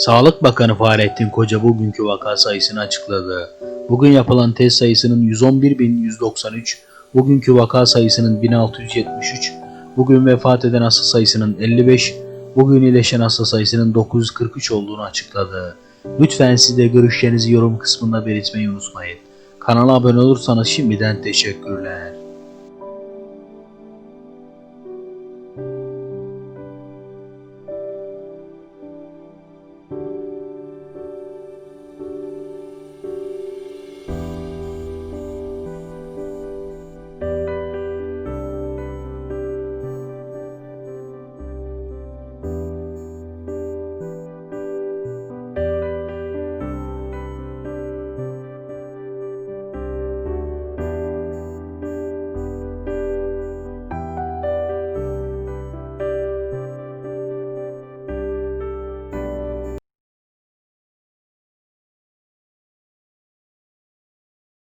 Sağlık Bakanı Fahrettin Koca bugünkü vaka sayısını açıkladı. Bugün yapılan test sayısının 111.193, bugünkü vaka sayısının 1673, bugün vefat eden hasta sayısının 55, bugün iyileşen hasta sayısının 943 olduğunu açıkladı. Lütfen siz de görüşlerinizi yorum kısmında belirtmeyi unutmayın. Kanala abone olursanız şimdiden teşekkürler.